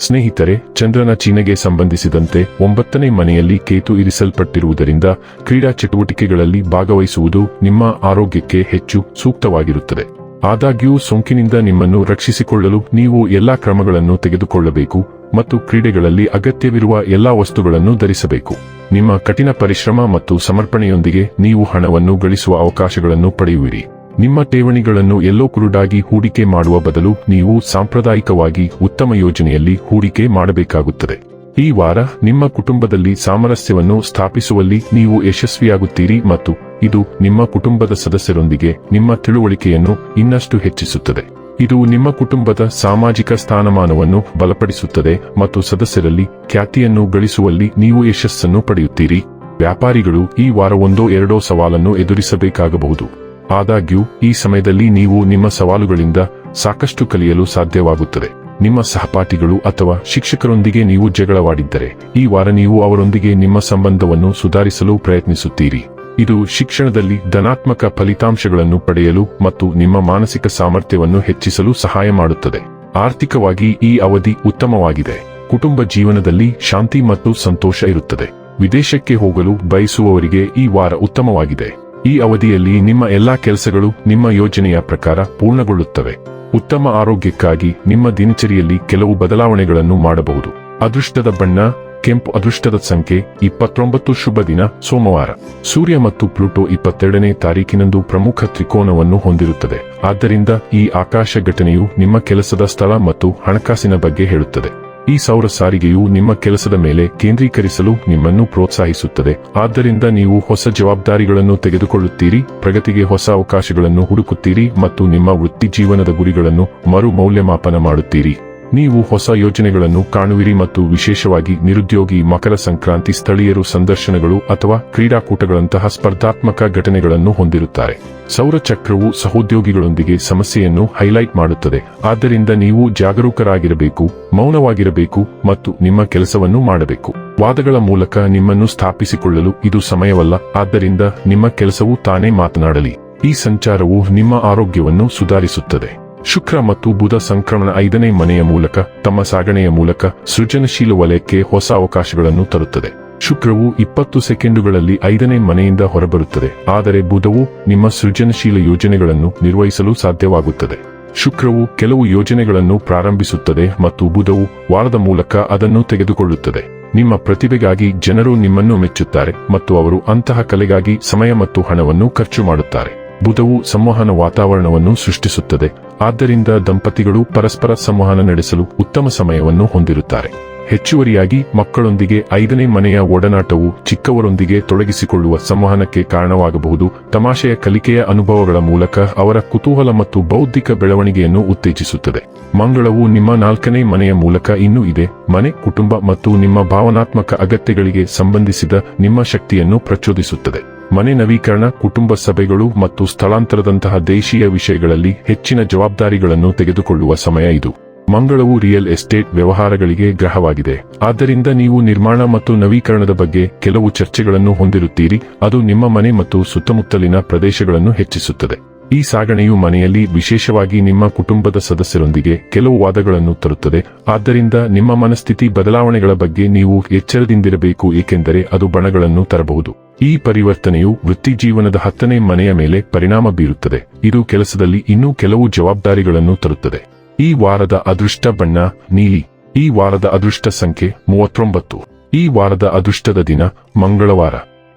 ಸ್ನೇಹಿತರೆ, ಚಂದ್ರನ ಚೀನೆಗೆ ಸಂಬಂಧಿಸಿದಂತೆ ಒಂಬತ್ತನೇ ಮನೆಯಲ್ಲಿ ಕೇತು ಇರಿಸಲ್ಪಟ್ಟಿರುವುದರಿಂದ ಕ್ರೀಡಾ ಚಟುವಟಿಕೆಗಳಲ್ಲಿ ಭಾಗವಹಿಸುವುದು ನಿಮ್ಮ ಆರೋಗ್ಯಕ್ಕೆ ಹೆಚ್ಚು ಸೂಕ್ತವಾಗಿರುತ್ತದೆ. ಆದಾಗ್ಯೂ, ಸೋಂಕಿನಿಂದ ನಿಮ್ಮನ್ನು ರಕ್ಷಿಸಿಕೊಳ್ಳಲು ನೀವು ಎಲ್ಲಾ ಕ್ರಮಗಳನ್ನು ತೆಗೆದುಕೊಳ್ಳಬೇಕು ಮತ್ತು ಕ್ರೀಡೆಗಳಲ್ಲಿ ಅಗತ್ಯವಿರುವ ಎಲ್ಲಾ ವಸ್ತುಗಳನ್ನು ಧರಿಸಬೇಕು. ನಿಮ್ಮ ಕಠಿಣ ಪರಿಶ್ರಮ ಮತ್ತು ಸಮರ್ಪಣೆಯೊಂದಿಗೆ ನೀವು ಹಣವನ್ನು ಗಳಿಸುವ ಅವಕಾಶಗಳನ್ನು ಪಡೆಯುವಿರಿ. ನಿಮ್ಮ ಠೇವಣಿಗಳನ್ನು ಎಲ್ಲೋ ಕುರುಡಾಗಿ ಹೂಡಿಕೆ ಮಾಡುವ ಬದಲು ನೀವು ಸಾಂಪ್ರದಾಯಿಕವಾಗಿ ಉತ್ತಮ ಯೋಜನೆಯಲ್ಲಿ ಹೂಡಿಕೆ ಮಾಡಬೇಕಾಗುತ್ತದೆ. ಈ ವಾರ ನಿಮ್ಮ ಕುಟುಂಬದಲ್ಲಿ ಸಾಮರಸ್ಯವನ್ನು ಸ್ಥಾಪಿಸುವಲ್ಲಿ ನೀವು ಯಶಸ್ವಿಯಾಗುತ್ತೀರಿ ಮತ್ತು ಇದು ನಿಮ್ಮ ಕುಟುಂಬದ ಸದಸ್ಯರೊಂದಿಗೆ ನಿಮ್ಮ ತಿಳುವಳಿಕೆಯನ್ನು ಇನ್ನಷ್ಟು ಹೆಚ್ಚಿಸುತ್ತದೆ. ಇದು ನಿಮ್ಮ ಕುಟುಂಬದ ಸಾಮಾಜಿಕ ಸ್ಥಾನಮಾನವನ್ನು ಬಲಪಡಿಸುತ್ತದೆ ಮತ್ತು ಸದಸ್ಯರಲ್ಲಿ ಖ್ಯಾತಿಯನ್ನು ಗಳಿಸುವಲ್ಲಿ ನೀವು ಯಶಸ್ಸನ್ನು ಪಡೆಯುತ್ತೀರಿ. ವ್ಯಾಪಾರಿಗಳು ಈ ವಾರ ಒಂದೋ ಎರಡೋ ಸವಾಲನ್ನು ಎದುರಿಸಬೇಕಾಗಬಹುದು. ಆದಾಗ್ಯೂ, ಈ ಸಮಯದಲ್ಲಿ ನೀವು ನಿಮ್ಮ ಸವಾಲುಗಳಿಂದ ಸಾಕಷ್ಟು ಕಲಿಯಲು ಸಾಧ್ಯವಾಗುತ್ತದೆ. ನಿಮ್ಮ ಸಹಪಾಠಿಗಳು ಅಥವಾ ಶಿಕ್ಷಕರೊಂದಿಗೆ ನೀವು ಜಗಳವಾಡಿದ್ದರೆ, ಈ ವಾರ ನೀವು ಅವರೊಂದಿಗೆ ನಿಮ್ಮ ಸಂಬಂಧವನ್ನು ಸುಧಾರಿಸಲು ಪ್ರಯತ್ನಿಸುತ್ತೀರಿ. ಇದು ಶಿಕ್ಷಣದಲ್ಲಿ ಧನಾತ್ಮಕ ಫಲಿತಾಂಶಗಳನ್ನು ಪಡೆಯಲು ಮತ್ತು ನಿಮ್ಮ ಮಾನಸಿಕ ಸಾಮರ್ಥ್ಯವನ್ನು ಹೆಚ್ಚಿಸಲು ಸಹಾಯ ಮಾಡುತ್ತದೆ. ಆರ್ಥಿಕವಾಗಿ ಈ ಅವಧಿ ಉತ್ತಮವಾಗಿದೆ. ಕುಟುಂಬ ಜೀವನದಲ್ಲಿ ಶಾಂತಿ ಮತ್ತು ಸಂತೋಷ ಇರುತ್ತದೆ. ವಿದೇಶಕ್ಕೆ ಹೋಗಲು ಬಯಸುವವರಿಗೆ ಈ ವಾರ ಉತ್ತಮವಾಗಿದೆ. ಈ ಅವಧಿಯಲ್ಲಿ ನಿಮ್ಮ ಎಲ್ಲಾ ಕೆಲಸಗಳು ನಿಮ್ಮ ಯೋಜನೆಯ ಪ್ರಕಾರ ಪೂರ್ಣಗೊಳ್ಳುತ್ತವೆ. ಉತ್ತಮ ಆರೋಗ್ಯಕ್ಕಾಗಿ ನಿಮ್ಮ ದಿನಚರಿಯಲ್ಲಿ ಕೆಲವು ಬದಲಾವಣೆಗಳನ್ನು ಮಾಡಬಹುದು. ಅದೃಷ್ಟದ ಬಣ್ಣ, ಕೆಂಪು ಅದೃಷ್ಟದ ಸಂಖ್ಯೆ, ಇಪ್ಪತ್ತೊಂಬತ್ತು ಶುಭ ದಿನ, ಸೋಮವಾರ. ಸೂರ್ಯ ಮತ್ತು ಪ್ಲೂಟೋ ಇಪ್ಪತ್ತೆರಡನೇ ತಾರೀಕಿನಂದು ಪ್ರಮುಖ ತ್ರಿಕೋನವನ್ನು ಹೊಂದಿರುತ್ತದೆ. ಆದ್ದರಿಂದ ಈ ಆಕಾಶ ಘಟನೆಯು ನಿಮ್ಮ ಕೆಲಸದ ಸ್ಥಳ ಮತ್ತು ಹಣಕಾಸಿನ ಬಗ್ಗೆ ಹೇಳುತ್ತದೆ. ಈ ಸೌರ ಸಾರಿಗೆಯು ನಿಮ್ಮ ಕೆಲಸದ ಮೇಲೆ ಕೇಂದ್ರೀಕರಿಸಲು ನಿಮ್ಮನ್ನು ಪ್ರೋತ್ಸಾಹಿಸುತ್ತದೆ. ಆದ್ದರಿಂದ ನೀವು ಹೊಸ ಜವಾಬ್ದಾರಿಗಳನ್ನು ತೆಗೆದುಕೊಳ್ಳುತ್ತೀರಿ, ಪ್ರಗತಿಗೆ ಹೊಸ ಅವಕಾಶಗಳನ್ನು ಹುಡುಕುತ್ತೀರಿ ಮತ್ತು ನಿಮ್ಮ ವೃತ್ತಿ ಜೀವನದ ಗುರಿಗಳನ್ನು ಮರು ಮೌಲ್ಯಮಾಪನ ಮಾಡುತ್ತೀರಿ. ನೀವು ಹೊಸ ಯೋಜನೆಗಳನ್ನು ಕಾಣುವಿರಿ ಮತ್ತು ವಿಶೇಷವಾಗಿ ನಿರುದ್ಯೋಗಿ ಮಕರ ಸಂಕ್ರಾಂತಿ ಸ್ಥಳೀಯರು ಸಂದರ್ಶನಗಳು ಅಥವಾ ಕ್ರೀಡಾಕೂಟಗಳಂತಹ ಸ್ಪರ್ಧಾತ್ಮಕ ಘಟನೆಗಳನ್ನು ಹೊಂದಿರುತ್ತಾರೆ. ಸೌರಚಕ್ರವು ಸಹೋದ್ಯೋಗಿಗಳೊಂದಿಗೆ ಸಮಸ್ಯೆಯನ್ನು ಹೈಲೈಟ್ ಮಾಡುತ್ತದೆ. ಆದ್ದರಿಂದ ನೀವು ಜಾಗರೂಕರಾಗಿರಬೇಕು, ಮೌನವಾಗಿರಬೇಕು ಮತ್ತು ನಿಮ್ಮ ಕೆಲಸವನ್ನು ಮಾಡಬೇಕು. ವಾದಗಳ ಮೂಲಕ ನಿಮ್ಮನ್ನು ಸ್ಥಾಪಿಸಿಕೊಳ್ಳಲು ಇದು ಸಮಯವಲ್ಲ, ಆದ್ದರಿಂದ ನಿಮ್ಮ ಕೆಲಸವು ತಾನೇ ಮಾತನಾಡಲಿ. ಈ ಸಂಚಾರವು ನಿಮ್ಮ ಆರೋಗ್ಯವನ್ನು ಸುಧಾರಿಸುತ್ತದೆ. ಶುಕ್ರ ಮತ್ತು ಬುಧ ಸಂಕ್ರಮಣ ಐದನೇ ಮನೆಯ ಮೂಲಕ, ತಮ್ಮ ಸಾಗಣೆಯ ಮೂಲಕ ಸೃಜನಶೀಲ ವಲಯಕ್ಕೆ ಹೊಸ ಅವಕಾಶಗಳನ್ನು ತರುತ್ತದೆ. ಶುಕ್ರವು ಇಪ್ಪತ್ತು ಸೆಕೆಂಡುಗಳಲ್ಲಿ ಐದನೇ ಮನೆಯಿಂದ ಹೊರಬರುತ್ತದೆ. ಆದರೆ ಬುಧವು ನಿಮ್ಮ ಸೃಜನಶೀಲ ಯೋಜನೆಗಳನ್ನು ನಿರ್ವಹಿಸಲು ಸಾಧ್ಯವಾಗುತ್ತದೆ. ಶುಕ್ರವು ಕೆಲವು ಯೋಜನೆಗಳನ್ನು ಪ್ರಾರಂಭಿಸುತ್ತದೆ ಮತ್ತು ಬುಧವು ವಾರದ ಮೂಲಕ ಅದನ್ನು ತೆಗೆದುಕೊಳ್ಳುತ್ತದೆ. ನಿಮ್ಮ ಪ್ರತಿಭೆಗಾಗಿ ಜನರು ನಿಮ್ಮನ್ನು ಮೆಚ್ಚುತ್ತಾರೆ ಮತ್ತು ಅವರು ಅಂತಹ ಕಲೆಗಾಗಿ ಸಮಯ ಮತ್ತು ಹಣವನ್ನು ಖರ್ಚು ಮಾಡುತ್ತಾರೆ. ಬುಧವು ಸಂವಹನ ವಾತಾವರಣವನ್ನು ಸೃಷ್ಟಿಸುತ್ತದೆ ಆದ್ದರಿಂದ ದಂಪತಿಗಳು ಪರಸ್ಪರ ಸಂವಹನ ನಡೆಸಲು ಉತ್ತಮ ಸಮಯವನ್ನು ಹೊಂದಿರುತ್ತಾರೆ. ಹೆಚ್ಚುವರಿಯಾಗಿ ಮಕ್ಕಳೊಂದಿಗೆ ಐದನೇ ಮನೆಯ ಒಡನಾಟವು ಚಿಕ್ಕವರೊಂದಿಗೆ ತೊಡಗಿಸಿಕೊಳ್ಳುವ ಸಂವಹನಕ್ಕೆ ಕಾರಣವಾಗಬಹುದು. ತಮಾಷೆಯ ಕಲಿಕೆಯ ಅನುಭವಗಳ ಮೂಲಕ ಅವರ ಕುತೂಹಲ ಮತ್ತು ಬೌದ್ಧಿಕ ಬೆಳವಣಿಗೆಯನ್ನು ಉತ್ತೇಜಿಸುತ್ತದೆ. ಮಂಗಳವು ನಿಮ್ಮ ನಾಲ್ಕನೇ ಮನೆಯ ಮೂಲಕ ಇನ್ನೂ ಇದೆ. ಮನೆ, ಕುಟುಂಬ ಮತ್ತು ನಿಮ್ಮ ಭಾವನಾತ್ಮಕ ಅಗತ್ಯಗಳಿಗೆ ಸಂಬಂಧಿಸಿದ ನಿಮ್ಮ ಶಕ್ತಿಯನ್ನು ಪ್ರಚೋದಿಸುತ್ತದೆ. ಮನೆ ನವೀಕರಣ, ಕುಟುಂಬ ಸಭೆಗಳು ಮತ್ತು ಸ್ಥಳಾಂತರದಂತಹ ದೇಶೀಯ ವಿಷಯಗಳಲ್ಲಿ ಹೆಚ್ಚಿನ ಜವಾಬ್ದಾರಿಗಳನ್ನು ತೆಗೆದುಕೊಳ್ಳುವ ಸಮಯ ಇದು. ಮಂಗಳವು ರಿಯಲ್ ಎಸ್ಟೇಟ್ ವ್ಯವಹಾರಗಳಿಗೆ ಗ್ರಹವಾಗಿದೆ. ಆದ್ದರಿಂದ ನೀವು ನಿರ್ಮಾಣ ಮತ್ತು ನವೀಕರಣದ ಬಗ್ಗೆ ಕೆಲವು ಚರ್ಚೆಗಳನ್ನು ಹೊಂದಿರುತ್ತೀರಿ. ಅದು ನಿಮ್ಮ ಮನೆ ಮತ್ತು ಸುತ್ತಮುತ್ತಲಿನ ಪ್ರದೇಶಗಳನ್ನು ಹೆಚ್ಚಿಸುತ್ತದೆ. ಈ ಸಾಗಣೆಯು ಮನೆಯಲ್ಲಿ ವಿಶೇಷವಾಗಿ ನಿಮ್ಮ ಕುಟುಂಬದ ಸದಸ್ಯರೊಂದಿಗೆ ಕೆಲವು ವಾದಗಳನ್ನು ತರುತ್ತದೆ. ಆದ್ದರಿಂದ ನಿಮ್ಮ ಮನಸ್ಥಿತಿ ಬದಲಾವಣೆಗಳ ಬಗ್ಗೆ ನೀವು ಎಚ್ಚರದಿಂದಿರಬೇಕು, ಏಕೆಂದರೆ ಅದು ಬಣಗಳನ್ನು ತರಬಹುದು. ಈ ಪರಿವರ್ತನೆಯು ವೃತ್ತಿಜೀವನದ ಹತ್ತನೇ ಮನೆಯ ಮೇಲೆ ಪರಿಣಾಮ ಬೀರುತ್ತದೆ. ಇದು ಕೆಲಸದಲ್ಲಿ ಇನ್ನೂ ಕೆಲವು ಜವಾಬ್ದಾರಿಗಳನ್ನು ತರುತ್ತದೆ. ಈ ವಾರದ ಅದೃಷ್ಟ ಬಣ್ಣ ನೀಲಿ. ಈ ವಾರದ ಅದೃಷ್ಟ ಸಂಖ್ಯೆ ಮೂವತ್ತೊಂಬತ್ತು. ಈ ವಾರದ ಅದೃಷ್ಟದ ದಿನ ಮಂಗಳವಾರ.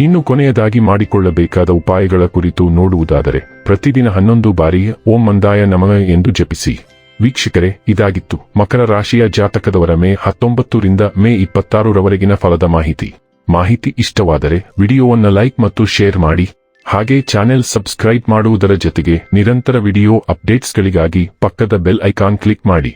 ಇನ್ನು ಕೊನೆಯದಾಗಿ ಮಾಡಿಕೊಳ್ಳಬೇಕಾದ ಉಪಾಯಗಳ ಕುರಿತು ನೋಡುವುದಾದರೆ, ಪ್ರತಿದಿನ ಹನ್ನೊಂದು ಬಾರಿ ಓಂ ಮಂದಾಯ ನಮಃ ಎಂದು ಜಪಿಸಿ. ವೀಕ್ಷಕರೇ, ಇದಾಗಿತ್ತು ಮಕರ ರಾಶಿಯ ಜಾತಕದವರ ಮೇ ಹತ್ತೊಂಬತ್ತರಿಂದ ಮೇ ಇಪ್ಪತ್ತಾರರವರೆಗಿನ ಫಲದ ಮಾಹಿತಿ. ಮಾಹಿತಿ ಇಷ್ಟವಾದರೆ ವಿಡಿಯೋವನ್ನು ಲೈಕ್ ಮತ್ತು ಶೇರ್ ಮಾಡಿ. ಹಾಗೆ ಚಾನೆಲ್ ಸಬ್ಸ್ಕ್ರೈಬ್ ಮಾಡುವುದರ ಜೊತೆಗೆ ನಿರಂತರ ವಿಡಿಯೋ ಅಪ್ಡೇಟ್ಸ್ಗಳಿಗಾಗಿ ಪಕ್ಕದ ಬೆಲ್ ಐಕಾನ್ ಕ್ಲಿಕ್ ಮಾಡಿ.